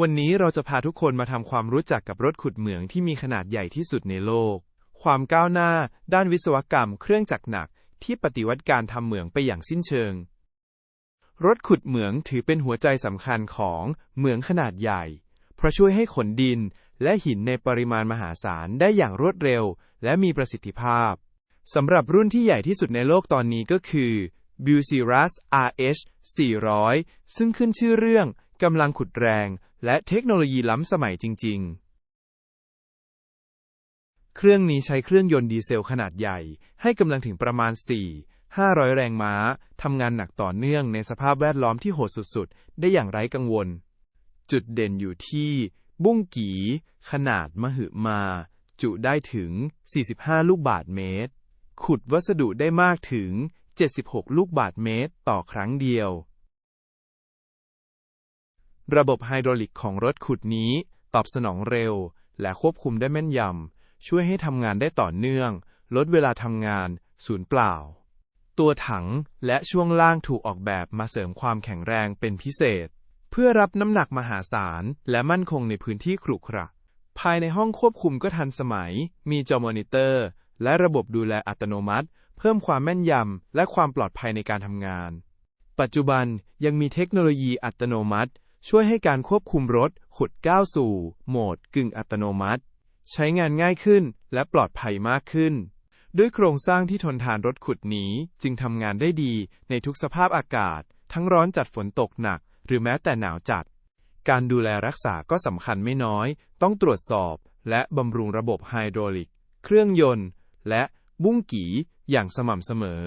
วันนี้เราจะพาทุกคนมาทำความรู้จักกับรถขุดเหมืองที่มีขนาดใหญ่ที่สุดในโลก ความก้าวหน้า ด้านวิศวกรรม เครื่องจักรหนัก ที่ปฏิวัติการทำเหมืองไปอย่างสิ้นเชิง รถขุดเหมืองถือเป็นหัวใจสำคัญของเหมืองขนาดใหญ่ เพราะช่วยให้ขนดินและหินในปริมาณมหาศาลได้อย่างรวดเร็ว และมีประสิทธิภาพสำหรับรุ่นที่ใหญ่ที่สุดในโลกตอนนี้ก็คือ Bucyrus RH 400 ซึ่งขึ้นชื่อเรื่องกำลังขุดแรง และเทคโนโลยีล้ำสมัยจริง ๆ เครื่องนี้ใช้เครื่องยนต์ดีเซลขนาดใหญ่ ให้กำลังถึงประมาณ 4 500 แรงม้า ทำงานหนักต่อเนื่องในสภาพแวดล้อมที่โหดสุดๆ ได้อย่างไร้กังวล จุดเด่นอยู่ที่ บุ้งกี ขนาดมหึมา จุได้ถึง 45 ลูกบาทเมตร ขุดวัสดุได้มากถึง 76 ลูกบาทเมตร ต่อครั้งเดียว ระบบไฮดรอลิกของรถขุดนี้ ตอบสนองเร็ว และควบคุมได้แม่นยำ ช่วยให้ทำงานได้ต่อเนื่อง ลดเวลาทำงาน ศูนย์เปล่า ตัวถังและช่วงล่างถูกออกแบบมาเสริมความแข็งแรงเป็นพิเศษ เพื่อรับน้ำหนักมหาศาล และมั่นคงในพื้นที่ขรุขระ ภายในห้องควบคุมก็ทันสมัย มีจอมอนิเตอร์ และระบบดูแลอัตโนมัติ เพิ่มความแม่นยำและความปลอดภัยในการทำงาน ปัจจุบันยังมีเทคโนโลยีอัตโนมัติ ช่วยให้การควบคุมรถขุดก้าวสู่ โหมดกึ่งอัตโนมัติ ใช้งานง่ายขึ้นและปลอดภัยมากขึ้น ด้วยโครงสร้างที่ทนทานรถขุดนี้จึงทำงานได้ดีในทุกสภาพอากาศ ทั้งร้อนจัดฝนตกหนัก หรือแม้แต่หนาวจัด การดูแลรักษาก็สำคัญไม่น้อย ต้องตรวจสอบ และบำรุงระบบไฮดรอลิก เครื่องยนต์ และบุ้งกีอย่างสม่ำเสมอ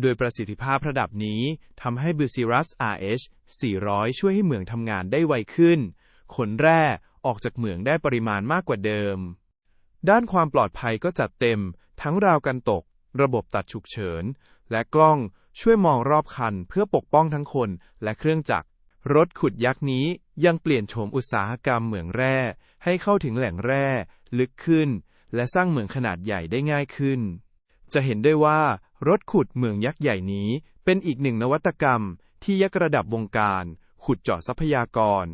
โดยประสิทธิภาพระดับนี้ทำให้ Bucyrus RH 400 ช่วยให้เหมืองทำงานได้ไวขึ้น ขนแร่ออกจากเหมืองได้ปริมาณมากกว่าเดิม ด้านความปลอดภัยก็จัดเต็ม ทั้งราวกันตก ระบบตัดฉุกเฉิน และกล้องช่วยมองรอบคันเพื่อปกป้องทั้งคนและเครื่องจักร รถขุดยักษ์นี้ยังเปลี่ยนโฉมอุตสาหกรรมเหมืองแร่ ให้เข้าถึงแหล่งแร่ ลึกขึ้น และสร้างเหมืองขนาดใหญ่ได้ง่ายขึ้น จะเห็นได้ว่า รถขุดเหมืองยักษ์ใหญ่นี้เป็นอีกหนึ่งนวัตกรรม ที่ยกระดับวงการ ขุดเจาะทรัพยากร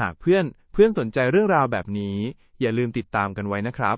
หากเพื่อนเพื่อนสนใจเรื่องราวแบบนี้ อย่าลืมติดตามกันไว้นะครับ